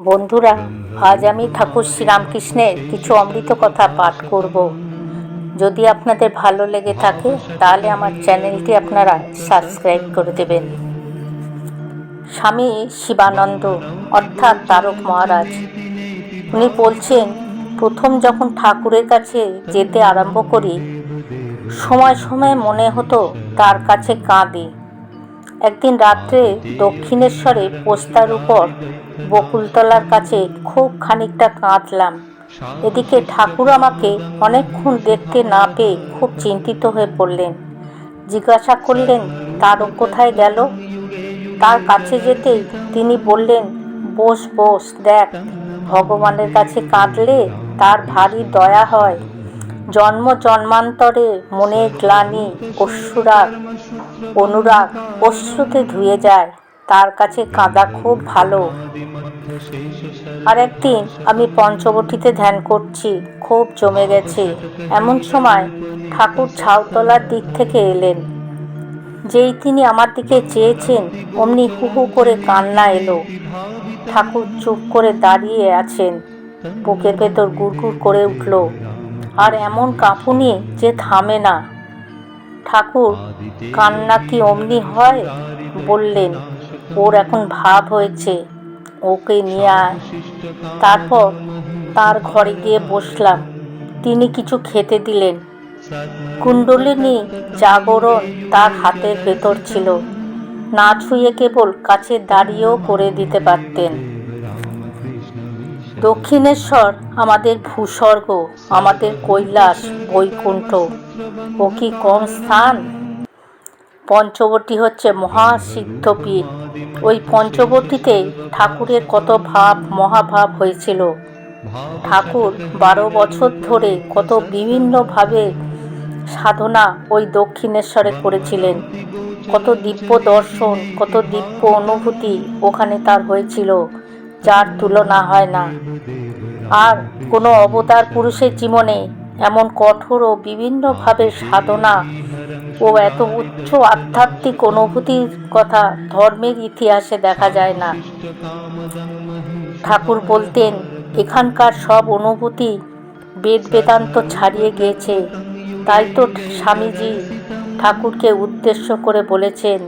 বন্ধুরা আজ আমি ঠাকুর শ্রীরামকৃষ্ণের কিছু অমৃত কথা পাঠ করব। যদি আপনাদের ভালো লেগে থাকে তাহলে আমার চ্যানেলটি আপনারা সাবস্ক্রাইব করে দেবেন। স্বামী শিবানন্দ অর্থাৎ তারক মহারাজ উনি বলছেন প্রথম যখন ঠাকুরের কাছে যেতে আরম্ভ করি সময় সময় মনে হতো তার কাছে কাঁদি। একদিন রাত্রে দক্ষিণেশ্বরে পোস্তার উপর বকুলতলার কাছে খুব খানিকটা কাঁদলাম। এদিকে ঠাকুর আমাকে অনেকক্ষণ দেখতে না পেয়ে খুব চিন্তিত হয়ে পড়লেন। জিজ্ঞাসা করলেন তারও কোথায় গেল? তার কাছে যেতেই তিনি বললেন, বস বস, দেখ, ভগবানের কাছে কাঁদলে তার ভারী দয়া হয়। জন্ম জন্মান্তরে মনের গ্লানি, অশ্রুরাগ, অনুরাগ অশ্রুতে ধুয়ে যায়। তার কাছে কাঁদা খুব ভালো। আর একদিন আমি পঞ্চবটিতে ধ্যান করছি, খুব জমে গেছে। এমন সময় ঠাকুর ছাউতলার দিক থেকে এলেন। যেই তিনি আমার দিকে চেয়েছেন, অমনি হু হু করে কান্না এলো। ঠাকুর চুপ করে দাঁড়িয়ে আছেন। বুকের ভেতর গুড়গুড় করে উঠল। আর এমন কাঁপুনি যে থামে না। ঠাকুর, কান্না কি অমনি হয়? বললেন, ওর এখন ভাব হয়েছে, ওকে নিয়ে আয়। তারপর তার ঘরে গিয়ে বসলাম। তিনি কিছু খেতে দিলেন। কুণ্ডলিনী জাগরণ তার হাতের ভেতর ছিল। না ছুঁয়ে কেবল কাছে দাঁড়িয়েও করে দিতে পারতেন। দক্ষিণেশ্বর, আমাদের ভূস্বর্গ, আমাদের কৈলাস, বৈকুণ্ঠ। ও কি কম স্থান? পঞ্চবটী হচ্ছে মহাসিদ্ধপীঠ। ওই পঞ্চবটিতে ঠাকুরের কত ভাব, মহাভাব হয়েছিল। ঠাকুর বারো বছর ধরে কত বিভিন্নভাবে সাধনা ওই দক্ষিণেশ্বরে করেছিলেন। কত দিব্য দর্শন, কত দিব্য অনুভূতি ওখানে তার হয়েছিল। যার তুলনা হয় না। আর কোনো অবতার পুরুষের জীবনে এমন কঠোর ও বিভিন্নভাবে সাধনা ও এত উচ্চ আধ্যাত্মিক অনুভূতির কথা ধর্মের ইতিহাসে দেখা যায় না। ঠাকুর বলতেন, এখানকার সব অনুভূতি বেদ বেদান্ত ছাড়িয়ে গিয়েছে। তাই তো স্বামীজি ঠাকুরকে উদ্দেশ্য করে বলেছেন,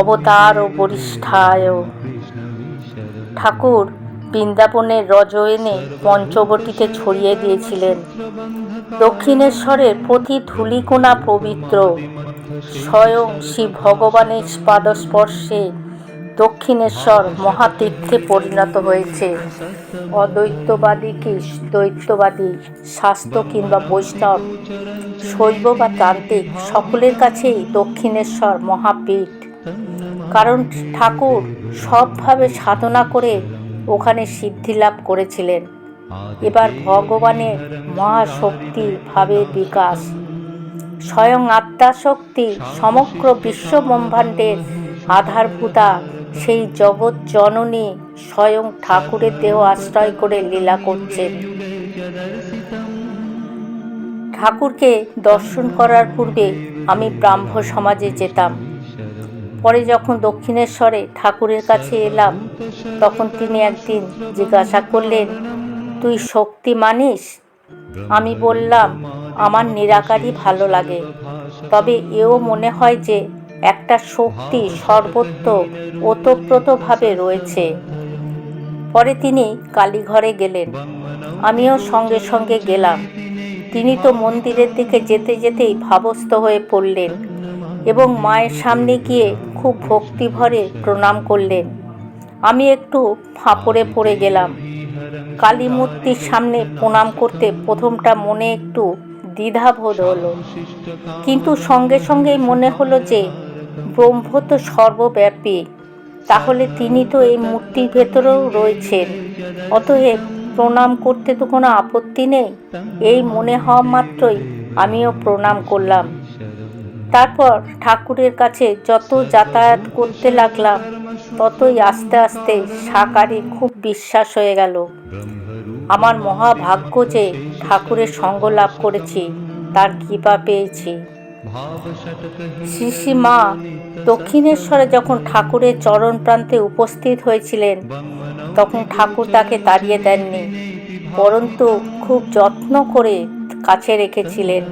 অবতার ও বরিষ্ঠায় ঠাকুর বৃন্দাবনের রজ এনে পঞ্চবটিতে ছড়িয়ে দিয়েছিলেন। দক্ষিণেশ্বরের প্রতি ধূলিকোনা পবিত্র। স্বয়ং শ্রী ভগবানের পাদস্পর্শে দক্ষিণেশ্বর মহাতীর্থে পরিণত হয়েছে। অদ্বৈতবাদী কি দ্বৈতবাদী, শাস্ত্র কিংবা বৈষ্ণব, শৈব বা তান্ত্রিক সকলের কাছেই দক্ষিণেশ্বর মহাপীঠ। কারণ ঠাকুর সবভাবে সাধনা করে ওখানে সিদ্ধি লাভ করেছিলেন। এবার ভগবানের মহাশক্তি ভাবের বিকাশ। স্বয়ং আত্মাশক্তি সমগ্র বিশ্ব ব্রহ্মাণ্ডের আধারভূতা, সেই জগৎ জননী স্বয়ং ঠাকুরের দেহ আশ্রয় করে লীলা করছেন। ঠাকুরকে দর্শন করার পূর্বে আমি ব্রাহ্ম সমাজে যেতাম। পরে যখন দক্ষিণেশ্বরে ঠাকুরের কাছে এলাম, তখন তিনি একদিন জিজ্ঞাসা করলেন, তুই শক্তি মানিস? আমি বললাম, আমার নিরাকারই ভালো লাগে। তবে এও মনে হয় যে একটা শক্তি সর্বত্র ওতপ্রোতভাবে রয়েছে। পরে তিনি কালীঘরে গেলেন। আমিও সঙ্গে সঙ্গে গেলাম। তিনি তো মন্দিরের দিকে যেতে যেতেই ভাবস্থ হয়ে পড়লেন। এবং মায়ের সামনে গিয়ে খুব ভক্তিভরে প্রণাম করলেন। আমি একটু ফাঁপড়ে পড়ে গেলাম। কালী মূর্তির সামনে প্রণাম করতে প্রথমটা মনে একটু দ্বিধাবোধ হলো। কিন্তু সঙ্গে সঙ্গেই মনে হলো যে, ব্রহ্ম তো সর্বব্যাপী, তাহলে তিনি তো এই মূর্তির ভেতরেও রয়েছেন। অতএব প্রণাম করতে তো কোনো আপত্তি নেই। এই মনে হওয়া মাত্রই আমিও প্রণাম করলাম। তারপর ঠাকুরের কাছে যত যাতায়াত করতে লাগলাম, ততই আস্তে আস্তে সাকারে খুব বিশ্বাস হয়ে গেল। আমার মহাভাগ্য যে ঠাকুরের সঙ্গ লাভ করেছি, তার কৃপা পেয়েছি। শ্রী মা দক্ষিণেশ্বরে যখন ঠাকুরের চরণ প্রান্তে উপস্থিত হয়েছিলেন, তখন ঠাকুর তাকে তাড়িয়ে দেননি পরন্তু খুব যত্ন করে কাছে রেখেছিলেন।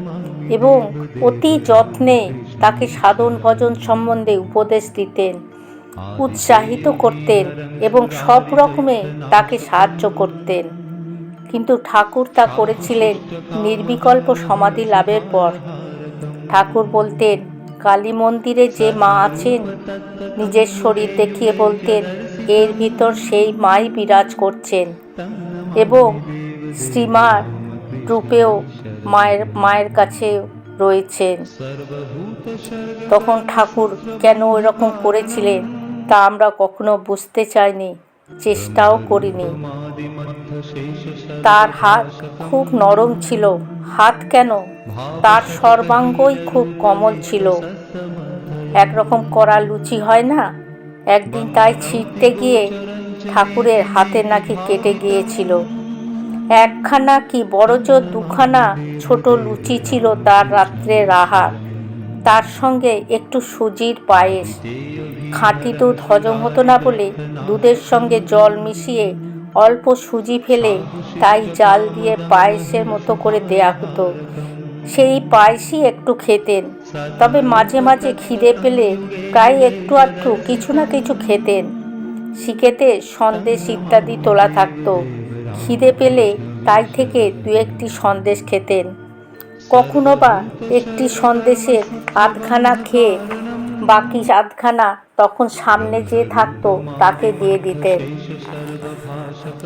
এবং অতি যত্নে তাকে সাধন ভজন সম্বন্ধে উপদেশ দিতেন, উৎসাহিত করতেন এবং সব রকমে তাকে সাহায্য করতেন। কিন্তু ঠাকুর তা করেছিলেন নির্বিকল্প সমাধি লাভের পর। ঠাকুর বলতেন, কালী মন্দিরে যে মা আছেন, নিজের শরীর দেখিয়ে বলতেন, এর ভিতর সেই মাই বিরাজ করছেন এবং শ্রীমার রূপেও মায়ের মায়ের কাছে রয়েছেন। তখন ঠাকুর কেন ওইরকম করেছিলেন তা আমরা কখনো বুঝতে চাইনি, চেষ্টাও করিনি। তার হাত খুব নরম ছিল। হাত কেন? তার সর্বাঙ্গই খুব কমল ছিল। একরকম করা লুচি হয় না? একদিন তাই ছিঁড়তে গিয়ে ঠাকুরের হাতে নাকি কেটে গিয়েছিল। একখানা কি বড় জোর দুখানা ছোট লুচি ছিল তার রাত্রের আহার তার সঙ্গে একটু সুজির পায়েস। খাঁটি দুধ হজম হতো না বলে দুধের সঙ্গে জল মিশিয়ে অল্প সুজি ফেলে তাই জাল দিয়ে পায়েসের মতো করে দেয়া হতো। সেই পায়েসই একটু খেতেন, তবে মাঝে মাঝে খিদে পেলে প্রায় একটু আধটু কিছু না কিছু খেতেন। শিকেতে সন্দেশ ইত্যাদি তোলা থাকতো। খিদে পেলে তাই থেকে দু একটি সন্দেশ খেতেন। কখনো বা একটি সন্দেশের আধখানা খেয়ে বাকি আধখানা তখন সামনে যে থাকতো তাকে দিয়ে দিতেন।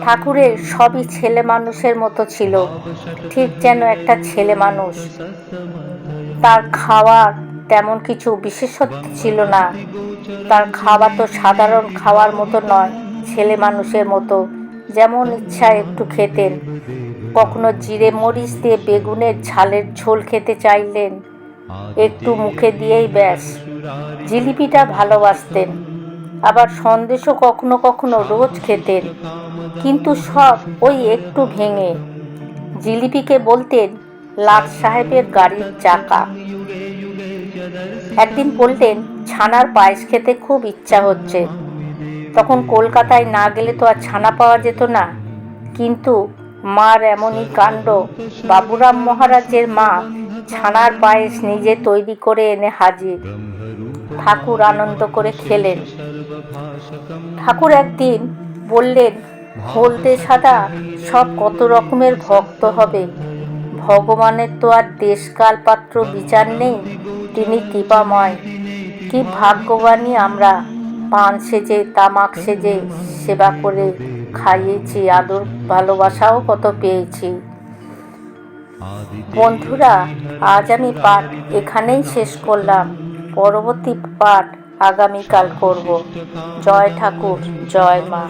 ঠাকুরের সবই ছেলে মানুষের মতো ছিল, ঠিক যেন একটা ছেলে মানুষ। তার খাওয়ার তেমন কিছু বিশেষত্ব ছিল না। তার খাওয়া তো সাধারণ খাওয়ার মতো নয়, ছেলে মানুষের মতো। যেমন ইচ্ছা একটু খেতেন। কখনো জিরে মরিচ দিয়ে বেগুনের ঝালের ঝোল খেতে চাইলেন। একটু মুখে দিয়েই ব্যাস। জিলিপিটা ভালোবাসতেন। আবার সন্দেশও কখনো কখনো রোজ খেতেন। কিন্তু সব ওই একটু ভেঙে। জিলিপিকে বলতেন, লাট সাহেবের গাড়ির চাকা। একদিন বললেন ছানার পায়েস খেতে খুব ইচ্ছা হচ্ছে। তখন কলকাতায় না গেলে তো আর ছানা পাওয়া যেত না। কিন্তু মার এমনই কাণ্ড, বাবুরাম মহারাজের মা ছানার পায়েস নিজে তৈরি করে এনে হাজির। ঠাকুর আনন্দ করে খেলেন। ঠাকুর একদিন বললেন, হলদে সাদা সব কত রকমের ভক্ত হবে। ভগবানের তো আর দেশকাল পাত্র বিচার নেই, তিনি কৃপাময়। কি ভাগ্যবানই আমরা। পান সেজে, তামাক সেজে, সেবা করে খাইয়েছি, আদর ভালোবাসাও কত পেয়েছি। বন্ধুরা, আজ আমি পাঠ এখানেই শেষ করলাম। পরবর্তী পাঠ আগামীকাল করব। জয় ঠাকুর, জয় মা।